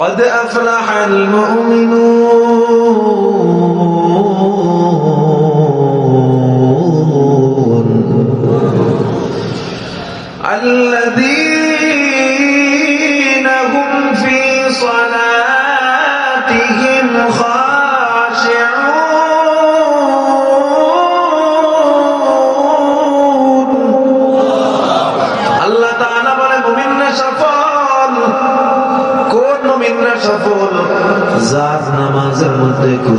قد أفلح المؤمنون الذين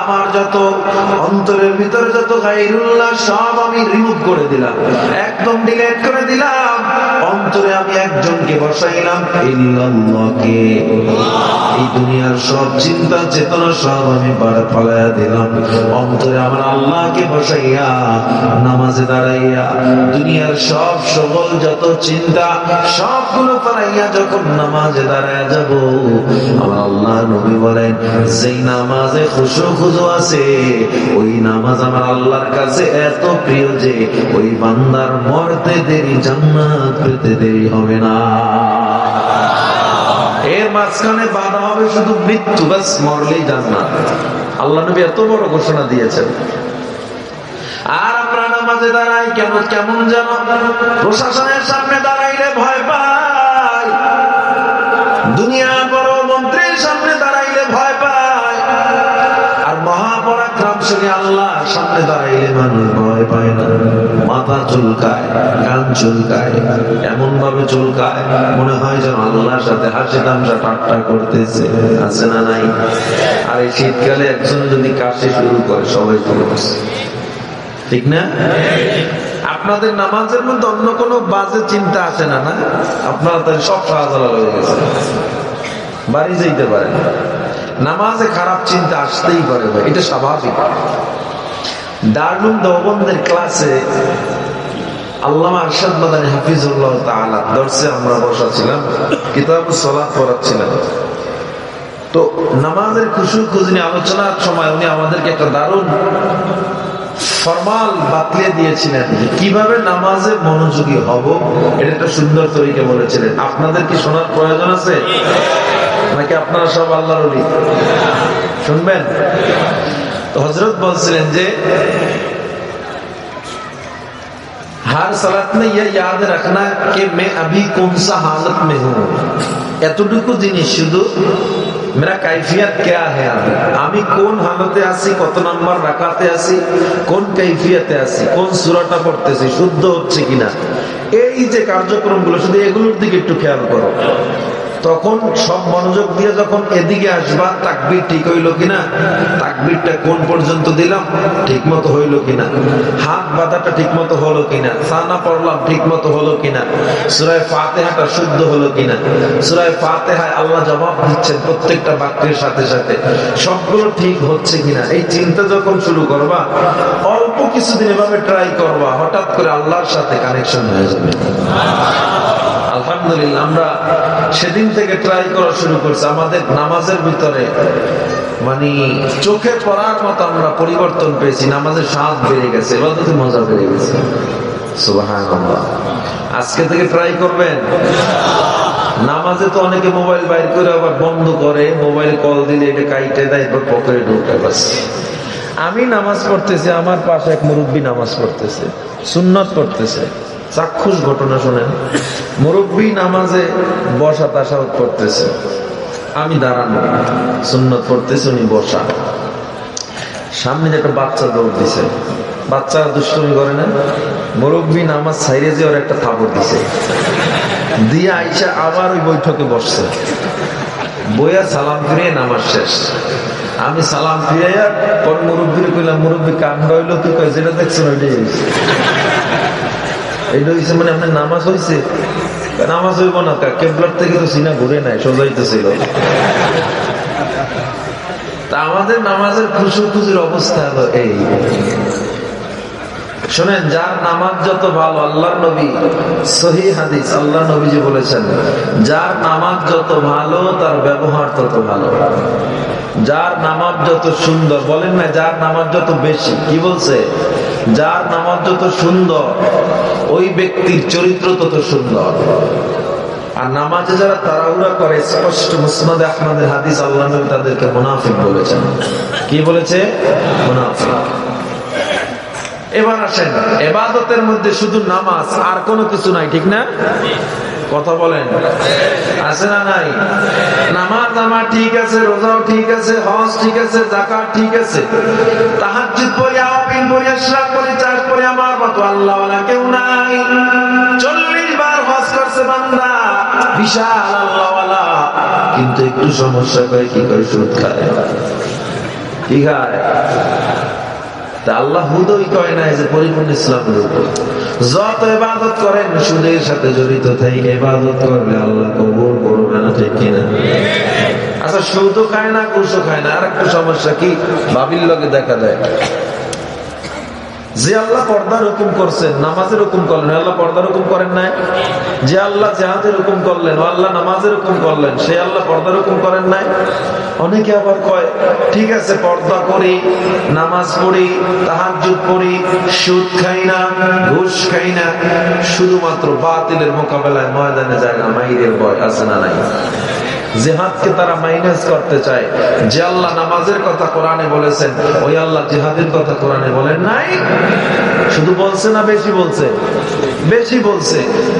আমার যত অন্তরের ভিতরে যত গাইরুল্লাহ সব আমি রিমুভ করে দিলাম। একদম ডিলেট করে দিলাম। অন্তরে আমি একজনকে বসাইলাম, ইল্লাল্লাহকে। এই দুনিয়ার সব চিন্তা চেতনা সব আমি ফালাইয়া দিলাম। অন্তরে আমার আল্লাহকে বসাইয়া, নামাজে দাঁড়াইয়া, দুনিয়ার সব সকল যত চিন্তা, সবগুলো ফালাইয়া যখন নামাজে দাঁড়ায় যাব, আমার আল্লাহ নবী বলেন, যেই নামাজে খুশু আছে। ওই নামাজ আমার আল্লাহর কাছে এত প্রিয় যে ওই বান্দার মরতে দেরি, জান্নাত পেতে দেরি হবে না। এর মাঝখানে বাধা হবে শুধু মৃত্যু বাস মরলেই জান্নাত। আল্লাহ নবী এত বড় ঘোষণা দিয়েছেন। আর আমরা নামাজে দাঁড়াই, কেমন কেমন যেন প্রশাসনের সামনে দাঁড়াইলে মহাপরাক্রমশালী আল্লাহ সামনে দাঁড়াইলে মানুষ ভয় পায় না। মাথা চুলকায় গান চুলকায় এমন ভাবে চুলকায়, মনে হয় যেন আল্লাহর সাথে হাসি তামসা ঠাট্টা করতেছে। আছে না নাই? আর এই শীতকালে একজন যদি কাশি শুরু করে, সবাই বসে ঠিক না? আপনাদের নামাজের মধ্যে অন্য কোনো বাজে চিন্তা আসে না না? আপনারা তাহলে সব সাহায্য হয়ে গেছে বাড়ি যেতে পারেন। নামাজে খারাপ চিন্তা আসতেই পারে ভাই, এটা স্বাভাবিক। দারুল ক্লাসে তো নামাজের আলোচনার সময় উনি আমাদেরকে একটা দিয়েছিলেন কীভাবে নামাজে মনোযোগী হব, এটা একটা সুন্দর তরিকে বলেছিলেন। আপনাদের কি শোনার প্রয়োজন আছে? নাকি আপনারা সব আল্লাহর অলি শুনবেন তো হজরত বলছিলেন যে हर सलात में यह याद रखना कि मैं अभी कौन सा हालत में हूँ এতটুকু জিনিস শুধু মেরা কাইফিয়াত কেয়া হে আমি আমি কোন হালতে আছি কত নাম্বার রাখাতে আছি কোন কাইফিয়াতে আছি কোন সুরাটা পড়তেছি শুদ্ধ হচ্ছে কিনা এই যে কার্যক্রমগুলো শুধু এগুলোর দিকে একটু খেয়াল করো তখন সব মনোযোগ দিয়ে যখন এদিকে আসবা, তাকবির ঠিক হইল কিনা, তাকবিরটা কোন পর্যন্ত দিলাম, ঠিক মতো হইল কিনা, হাত বাঁধাটা ঠিক মতো হলো কিনা, সানা পড়লাম ঠিক মতো হলো কিনা, সুরায় ফাতেহাটা শুদ্ধ হলো কিনা, সুরায় ফাতেহায় আল্লাহ জবাব দিচ্ছেন প্রত্যেকটা বাক্যের সাথে সাথে, সবগুলো ঠিক হচ্ছে কিনা, এই চিন্তা যখন শুরু করবা, অল্প কিছুদিন এভাবে ট্রাই করবা, হঠাৎ করে আল্লাহর সাথে কানেকশন হয়ে যাবে। আলহামদুলিল্লাহ, আমরা সেদিন থেকে ট্রাই করা শুরু করছি। আমাদের নামাজের ভিতরে মানে চোখে পড়ার মতো আমরা পরিবর্তন পেয়েছি, নামাজের স্বাদ বেড়ে গেছে এবার মজা বেড়ে গেছে। আজকে থেকে ট্রাই করবেন? নামাজে তো অনেকে মোবাইল বাইর করে আবার বন্ধ করে, মোবাইল কল দিলে এটা কাইটে দেয় এবার পকেটে ঢুকে বাস। আমি নামাজ পড়তেছি, আমার পাশে এক মুরব্বী নামাজ পড়তেছে, সুন্নত পড়তেছে। চাক্ষুষ ঘটনা শোনেন। মুরব্বী নামাজে বসা তাসাউদ করতেছে। আমি দাঁড়ানো। সুন্নত পড়তেছি, উনি বসা। সামনে একটা বাচ্চা দৌড় দিছে। বাচ্চারা দুষ্টমি করে না? মুরব্বী নামাজ ছাইরে যে ওর একটা থাপড় দিছে। দিয়ে আইসা আবার ওই বৈঠকে বসছে। বইয়া সালাম ফিরিয়ে নামাজ শেষ। আমি সালাম ফিরাইয়া পর মুরব্বীর কইলাম, মুরব্বী কাণ্ড হইল কয়? যেটা দেখছেন ওইটাই এইটা হয়েছে মানে আপনার নামাজ হয়েছে নামাজ হইব না কেবলার থেকে তো সিনা ঘুরে নাই সোজাইতেছিল তা আমাদের নামাজের খুশু খুশির অবস্থা হলো এই। শোনেন, যার নামাজ যত ভালো, আল্লাহর নবী, সহি হাদিস আল্লাহ নবীজি বলেছেন, যার নামাজ যত ভালো, তার ব্যবহার তত ভালো। যার নামাজ যত সুন্দর, বলেন না, যার নামাজ যত বেশি, কি বলছে? যার নামাজ যত সুন্দর, ওই ব্যক্তির চরিত্র তত সুন্দর। আর নামাজে যারা তাড়াহুড়া করে, স্পষ্ট মুসমাদ আহমদের হাদিস আল্লাহ তাদেরকে মুনাফিক বলেছেন। কি বলেছে? মুনাফিক। এবার আসেন, এবাদতের মধ্যে শুধু নামাজ আর কোনো কিছু নাই, ঠিক না? কথা বলেন। আছে না নাই? নামাজ আমার ঠিক আছে, রোজাও ঠিক আছে, হজ ঠিক আছে জাকাত ঠিক আছে। তাহাজ্জুদ পড়ি আওয়াবিন পড়ি ইশরাক পড়ি, চাষ পড়ি, আমার মতো আল্লাহ কেউ নাই। চল্লিশ বার হজ করছে বান্দা, বিশাল আল্লাহ ওয়ালা কিন্তু একটু সমস্যা করে কি করে সুদ খায়? কি খায়? আল্লাহ হুদই কয় নাই যে পরিপূর্ণ ইসলামের যত ইবাদত করেন, সুদের সাথে জড়িত থেকে ইবাদত করলে আল্লাহ কবুল করবে না, ঠিক কিনা আচ্ছা সুদও খায় না কুশও খায় না আর একটা সমস্যা কি? বাবির লগে দেখা যায়। যে আল্লাহ পর্দার হুকুম করছেন নামাজের হুকুম করলেন আল্লাহ পর্দার হুকুম করেন নাই? যে আল্লাহ জেহাদের হুকুম করলেন আল্লাহ নামাজের হুকুম করলেন, সে আল্লাহ পর্দার হুকুম করেন নাই? অনেকে আবার কয়, ঠিক আছে, পর্দা করি, নামাজ পড়ি, তাহাজ্জুদ পড়ি, সুদ খাই না, ঘুষ খাই না। শুধুমাত্র বাতিলের মোকাবেলায় ময়দানে যায় না, মাইরের ভয় আছে না নাই? জেহাদকে তারা মাইনাস করতে চায়। যে আল্লাহ নামাজের কথা কোরআনে বলেছেন, ওই আল্লাহ জেহাদের কথা কোরআনে বলেন নাই। শুধু বলছে না বেশি বলছে? বেশি বলছে।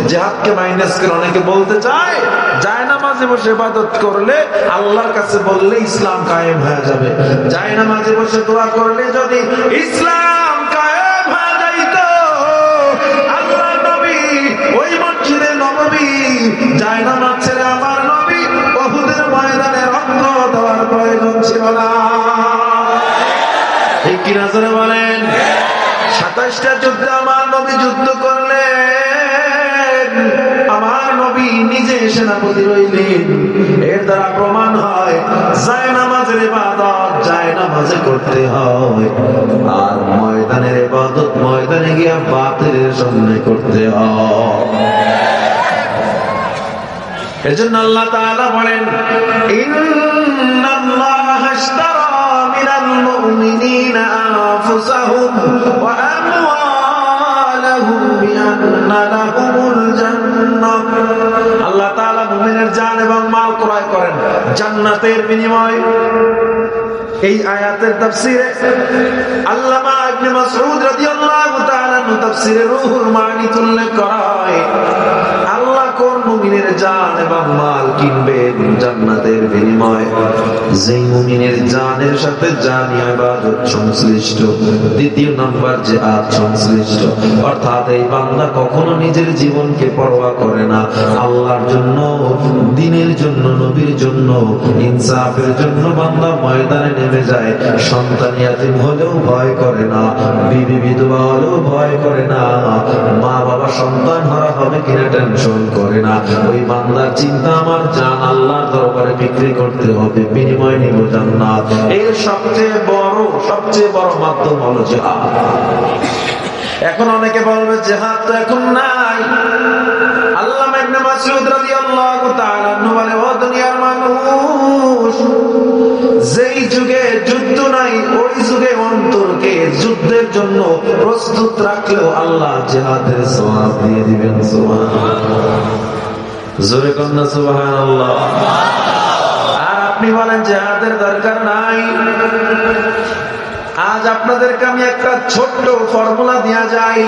জেহাদকে মাইনাস করে অনেকে বলতে চায়, যায় নামাজে বসে ইবাদত করলে আল্লাহর কাছে বললে ইসলাম কায়েম হয়ে যাবে। যায় নামাজে বসে দোয়া করলে যদি ইসলাম ওই মসজিদে নবী যায় নামাজ কিনা জোরে বলেন? সাতাশটা যুদ্ধে আমার নবী যুদ্ধ করলেন। আমার নবী নিজে সেনাপতি রইলেন। এর দ্বারা প্রমাণ হয়, যায় নামাজের ইবাদত, যায় নামাজে করতে হয়। আর ময়দানের ইবাদত, ময়দানে গিয়া বাতিলের সামনে করতে হয়। এজন্য আল্লাহ তাআলা বলেন, ইন্নাল্লাহা ইশতারা আনফুসাহুম ওয়া আমওয়ালাহুম বিআন্না লাহুমুল জান্নাহ আল্লাহ তাআলা মুমিনের জান এবং মাল ক্রয় করেন জান্নাতের বিনিময়। এই আয়াতের তাফসিরে আল্লামা ইবনে মাসউদ রাদিয়াল্লাহু তাআলা তাফসিরে রূহুল মানি আল্লাহ মুমিনের জান এবং মাল কিনবেন জান্নাতের বিনিময়। যেই মুমিনের জানের সাথে জানি ইবাদত সংশ্লিষ্ট। দ্বিতীয় নাম্বার যে আত সংশ্লিষ্ট। অর্থাৎ এই বান্দা কখনো নিজের জীবনকে পরোয়া করে না। আল্লাহর জন্য, দিনের জন্য, নবীর জন্য, ইনসাফের জন্য বান্দা ময়দানে নেমে যায়। সন্তান ইয়াতিম হলেও ভয় করে না। বিবি বিধবা হলেও ভয় করে না। মা বাবা সন্তান হারা হবে কিনা টেনশন করে না। ওই বান্দার চিন্তা আমার জান আল্লাহর দরবারে বিক্রি করতে হবে, বিনিময় নিব জান্নাত। এর সবচেয়ে বড় সবচেয়ে বড় মাধ্যম হলো জিহাদ। এখন অনেকে বলবে, জেহাদ তো এখন নাই। আল্লাহ ইবনে মাসউদ রাদিয়াল্লাহু তাআলা আনহু বলে, ও দুনিয়ার মানুষ, যেই যুগে যুদ্ধ নাই, ওই যুগে অন্তরকে যুদ্ধের জন্য প্রস্তুত রাখলেও আল্লাহ জেহাদের সওয়াব দিয়ে দিবেন, সুবহানাল্লাহ। জোরে কন্যা সুবহানাল্লাহ। আর আপনি বলেন জেহাদের দরকার নাই। আজ আপনাদেরকে আমি একটা ছোট্ট ফর্মুলা দেওয়া যাই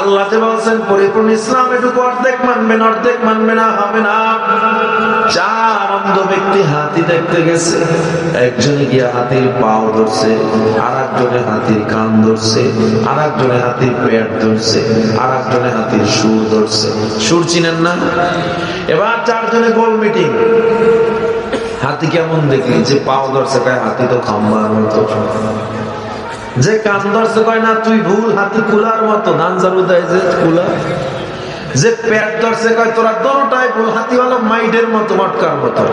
আল্লাহ বলছেন, পরিপূর্ণ ইসলাম, এটুকু অর্ধেক মানবেন, অর্ধেক মানবে না হবে না চার অন্ধ ব্যক্তি হাতি দেখতে গেছে। গিয়া হাতির পাও ধরছে আর একজনে হাতির কান ধরছে আর একজনে হাতির পেট ধরছে আর একজনে হাতির সুর ধরছে। সুর চিনেন না? এবার চারজনে গোল মিটিং। হাতি কেমন দেখলি? যে পাও ধরছে, কয়, হাতি তো খাম্বার মতো। যে কান ধরছে, কয়, না, তুই ভুল, হাতি কুলার মতো। ধান চালু দেয় যে কুলা যে পেট ধরছে, কয়, তোরা দোনোটাই ভুল হাতিওয়ালা মাইডের মতো মটকার মতো।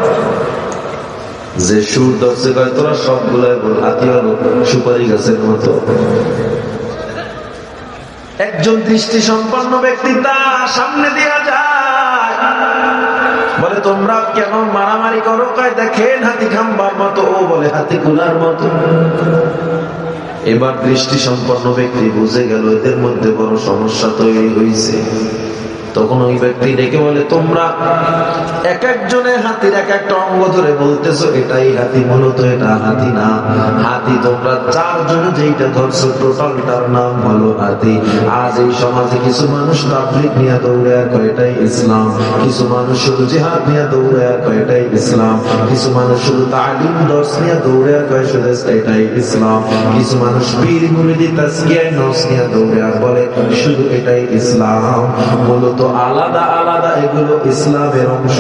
যে সুর ধরছে, কয়, তোরা সবগুলাই ভুল হাতি হলো সুপারি গাছের মতো। একজন দৃষ্টি সম্পন্ন ব্যক্তি তার সামনে দিয়া যায়। বলে, তোমরা কেন মারামারি করো? কয়, দেখেন হাতি খাম্বার মতো। ও বলে, হাতি কুলার মতো। এবার দৃষ্টি সম্পন্ন ব্যক্তি বুঝে গেল, এদের মধ্যে বড় সমস্যা তৈরি হয়েছে তখন ওই ব্যক্তি ডেকে বলে, তোমরা এক একজনের হাতির এক একটা অঙ্গ ধরে বলতেছো, এটাই হাতি, মূলত এটা হাতি না। হাতি তোমরা চারজন যেইটা ধরছো, টোটালটার নাম হলো হাতি। আজ এই সমাজে কিছু মানুষ তাবলিক নিয়ে দৌড়ে কয় এটাই ইসলাম। কিছু মানুষ শুধু জিহাদ নিয়ে দৌড়ে কয় এটাই ইসলাম। কিছু মানুষ শুধু তালিম, দর্শ নিয়ে দৌড়ে কয় শুধু এটাই ইসলাম। কিছু মানুষ পীর, মুরিদি তাসকিয়া নফস নিয়ে দৌড়ে বলে শুধু এটাই ইসলাম। মূলত আলাদা আলাদা এগুলো ইসলামের অংশ।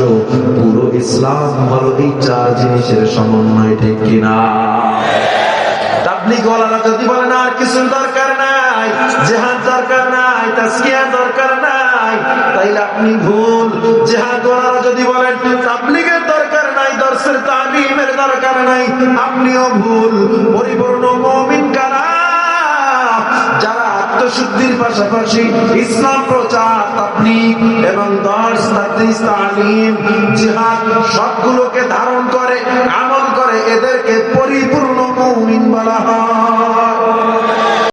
পুরো ইসলাম হলো এই চার জিনিসের সমন্বয়, ঠিক কিনা? যদি বলেন আর কিছু দরকার নাই, জেহাদ দরকার নাই দরকার নাই, তাইলে আপনি ভুল। জেহাদ ওয়ালারা যদি বলেন, তাবলিগের দরকার নাই, দর্শের দরকার নাই, আপনিও ভুল। পরিপূর্ণ মুমিন যারা পাশাপাশি ইসলাম প্রচার, তাবলিগ এবং দশ তাদরিস তালিম, জিহাদ সবগুলোকে ধারণ করে, আমল করে, এদেরকে পরিপূর্ণ